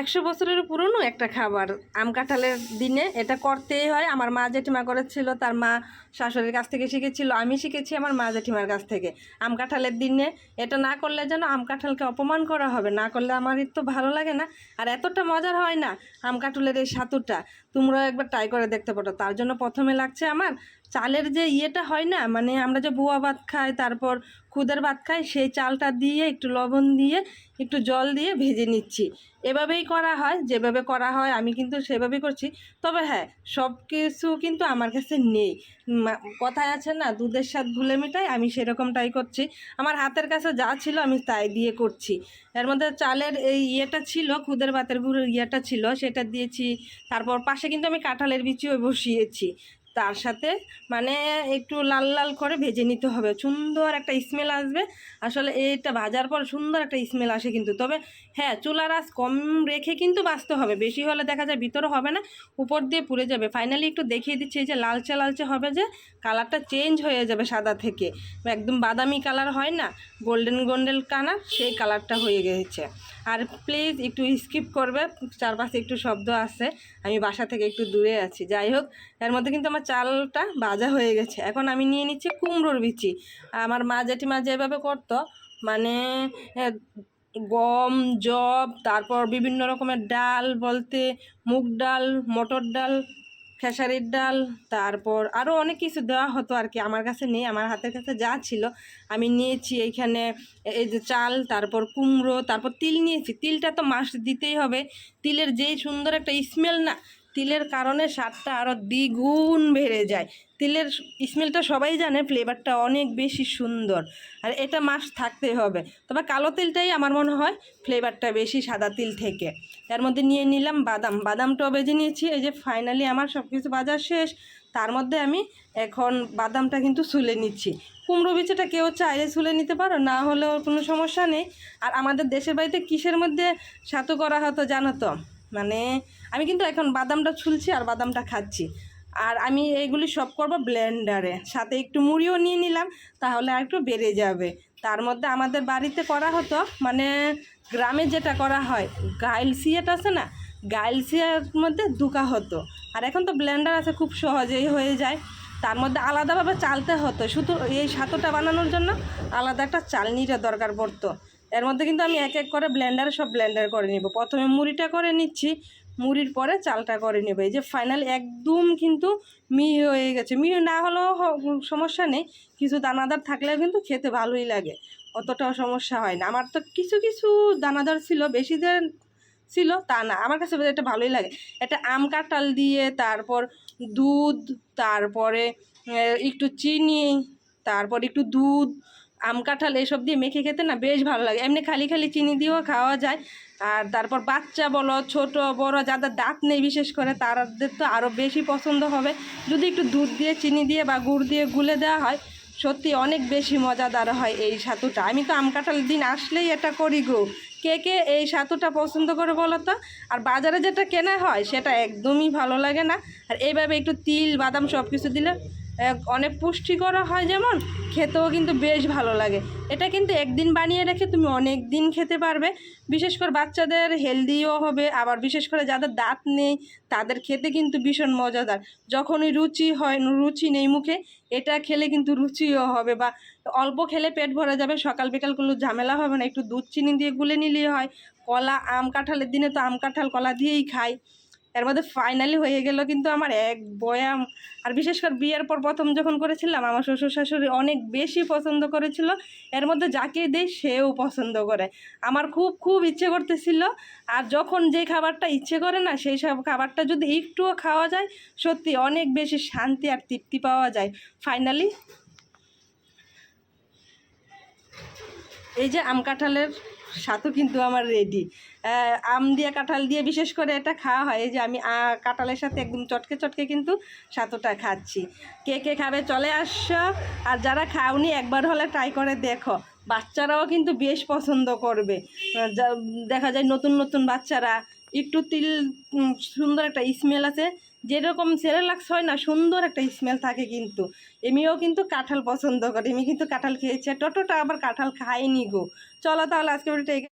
একশো বছরের পুরনো একটা খাবার। আম কাঁঠালের দিনে এটা করতেই হয়। আমার মা জেঠিমা করেছিল, তার মা শাশুড়ির কাছ থেকে শিখেছিল, আমি শিখেছি আমার মা জেঠিমার কাছ থেকে। আম কাঁঠালের দিনে এটা না করলে যেন আম কাঁঠালকে অপমান করা হবে, না করলে আমার তো ভালো লাগে না। আর এতটা মজার হয় না আম কাঁঠালের এই সাতুটা তোমরা একবার ট্রাই করে দেখতে পারো। তার জন্য প্রথমে লাগছে আমার চালের যে ইয়েটা হয় না মানে আমরা যে বুয়া ভাত খাই, তারপর খুদের ভাত খাই, সেই চালটা দিয়ে একটু লবণ দিয়ে, একটু জল দিয়ে ভেজে নিচ্ছি। এভাবেই করা হয়, যেভাবে করা হয়, আমি কিন্তু সেভাবেই করছি। তবে হ্যাঁ সব কিছু কিন্তু আমার কাছে নেই। কথায় আছে না, দুধের স্বাদ ভুলে মিটাই, আমি সেরকমটাই করছি। আমার হাতের কাছে যা ছিল, আমি তাই দিয়ে করছি। এর মধ্যে চালের এই ইয়েটা ছিল খুদের ভাতের গুঁড়োর ইয়েটা ছিল, সেটা দিয়েছি। তারপর পাশে কিন্তু আমি কাঁঠালের বিচিও বসিয়েছি। তার সাথে মানে একটু লাল লাল করে ভেজে নিতে হবে। সুন্দর একটা স্মেল আসবে। আসলে এইটা ভাজার পর সুন্দর একটা স্মেল আসে কিন্তু। তবে হ্যাঁ চুলার আঁচ কম রেখে কিন্তু বাঁচতে হবে। বেশি হলে দেখা যায় ভিতরে হবে না, উপর দিয়ে পুড়ে যাবে। ফাইনালি একটু দেখিয়ে দিচ্ছি এই যে লালচে লালচে হবে যে কালারটা চেঞ্জ হয়ে যাবে সাদা থেকে। একদম বাদামি কালার হয় না গোল্ডেন গোল্ডেন কালার সেই কালারটা হয়ে গেছে। আর প্লিজ একটু স্কিপ করবে, চারপাশে একটু শব্দ আছে। আমি বাসা থেকে একটু দূরে আছি। যাই হোক, এর মধ্যে কিন্তু আমার চালটা ভাজা হয়ে গেছে। এখন আমি নিয়ে নিচ্ছি কুমড়োর বিচি। আমার মা জেঠিমা যেভাবে করতো মানে গম জব তারপর বিভিন্ন রকমের ডাল বলতে মুগ ডাল, মটর ডাল, খেসারির ডাল, তারপর আরও অনেক কিছু দেওয়া হতো আর কি আমার কাছে নেই, আমার হাতের কাছে যা ছিল। আমি নিয়েছি এইখানে এই যে চাল, তারপর কুমড়ো, তারপর তিল নিয়েছি। তিলটা তো মাস দিতেই হবে। তিলের যেই সুন্দর একটা স্মেল না তিলের কারণে স্বাদটা আরও দ্বিগুণ বেড়ে যায়। তিলের স্মেলটা সবাই জানে ফ্লেভারটা অনেক বেশি সুন্দর। আর এটা মাস থাকতেই হবে। তবে কালো তিলটাই আমার মনে হয় ফ্লেভারটা বেশি সাদা তিল থেকে। তার মধ্যে নিয়ে নিলাম বাদাম। বাদামটাও বেজে নিয়েছি। এই যে ফাইনালি আমার সব কিছু বাজার শেষ। তার মধ্যে আমি এখন বাদামটা কিন্তু সুলে নিচ্ছি। কুমড়ো বিচিটা কেউ চাইলে সুলে নিতে পারো, না হলেও কোনো সমস্যা নেই। আর আমাদের দেশের বাড়িতে কিসের মধ্যে সাতু করা হতো জানো তো? মানে আমি কিন্তু এখন বাদামটা ছুলছি আর বাদামটা খাচ্ছি। আর আমি এইগুলি সব করব ব্লেন্ডারে। সাথে একটু মুড়িও নিয়ে নিলাম, তাহলে আর একটু বেড়ে যাবে। তার মধ্যে আমাদের বাড়িতে করা হতো মানে গ্রামে যেটা করা হয়, গাইল সিয়েট আছে না? গাইল সিয়ার মধ্যে দুকা হতো। আর এখন তো ব্লেন্ডার আছে, খুব সহজেই হয়ে যায়। তার মধ্যে আলাদাভাবে চালতে হতো। শুধু এই সাতোটা বানানোর জন্য আলাদা একটা চালনিটা দরকার পড়তো। এর মধ্যে কিন্তু আমি এক এক করে ব্লেন্ডারে সব ব্লেন্ডার করে নিব। প্রথমে মুড়িটা করে নিচ্ছি, মুড়ির পরে চালটা করে নেবে। এই যে ফাইনাল একদম কিন্তু মিহি হয়ে গেছে। মিহি না হলেও সমস্যা নেই, কিছু দানাদার থাকলেও কিন্তু খেতে ভালোই লাগে, অতটাও সমস্যা হয় না। আমার তো কিছু কিছু দানাদার ছিল, বেশি দিন ছিল তা না, আমার কাছে এটা ভালোই লাগে। এটা আম কাঁঠাল দিয়ে, তারপর দুধ, তারপরে একটু চিনি, তারপর একটু দুধ আম কাঁঠাল এসব দিয়ে মেখে খেতে না বেশ ভালো লাগে। এমনি খালি খালি চিনি দিয়েও খাওয়া যায়। আর তারপর বাচ্চা বলো, ছোট, বড়, যাদের দাঁত নেই বিশেষ করে, তাদের তো আরও বেশি পছন্দ হবে। যদি একটু দুধ দিয়ে, চিনি দিয়ে বা গুড় দিয়ে গুলে দেওয়া হয়, সত্যি অনেক বেশি মজাদার হয় এই সাতুটা। আমি তো আম কাঁঠাল দিন আসলেই এটা করি গো। কে কে এই সাতুটা পছন্দ করে বলো তো? আর বাজারে যেটা কেনা হয়, সেটা একদমই ভালো লাগে না। আর এইভাবে একটু তিল, বাদাম সব কিছু দিলে অনেক পুষ্টিকর হয় যেমন, খেতেও কিন্তু বেশ ভালো লাগে। এটা কিন্তু একদিন বানিয়ে রেখে তুমি অনেক দিন খেতে পারবে। বিশেষ করে বাচ্চাদের হেলদিও হবে, আবার বিশেষ করে যাদের দাঁত নেই, তাদের খেতে কিন্তু ভীষণ মজাদার। যখনই রুচি হয়, রুচি নেই মুখে, এটা খেলে কিন্তু রুচিও হবে বা অল্প খেলে পেট ভরে যাবে, সকাল বিকাল ঝামেলা হবে না। একটু দুধ চিনি দিয়ে গুলে নিলেই হয়। কলা, আম কাঁঠালের দিনে তো আম কাঁঠাল কলা দিয়েই খাই। এর মধ্যে ফাইনালি হয়ে গেল কিন্তু আমার এক বয়াম। আর বিশেষ করে বিয়ের পর প্রথম যখন করেছিলাম, আমার শ্বশুর শাশুড়ি অনেক বেশি পছন্দ করেছিল। এর মধ্যে যাকে দেয় সেও পছন্দ করে। আমার খুব খুব ইচ্ছে করতেছিল। আর যখন যে খাবারটা ইচ্ছে করে না, সেই সব খাবারটা যদি একটুও খাওয়া যায়, সত্যি অনেক বেশি শান্তি আর তৃপ্তি পাওয়া যায়। ফাইনালি এই যে আম কাঁঠালের সাথও কিন্তু আমার রেডি আম দিয়ে, কাঁঠাল দিয়ে বিশেষ করে এটা খাওয়া হয়। যে আমি কাঁঠালের সাথে একদম চটকে চটকে কিন্তু সাতুটা খাচ্ছি। কে কে খাবে চলে আসছো আর যারা খাওনি, একবার হলে ট্রাই করে দেখো। বাচ্চারাও কিন্তু বেশ পছন্দ করবে। দেখা যায় নতুন নতুন বাচ্চারা, একটু তিল সুন্দর একটা স্মেল আছে। যেরকম সেরেলাক্স হয় না, সুন্দর একটা স্মেল থাকে কিন্তু। এমিও কিন্তু কাঁঠাল পছন্দ করে, এমি কিন্তু কাঁঠাল খেয়েছে। টোটোটা আবার কাঁঠাল খায়নি গো। চলো তাহলে আজকে ভিডিওটা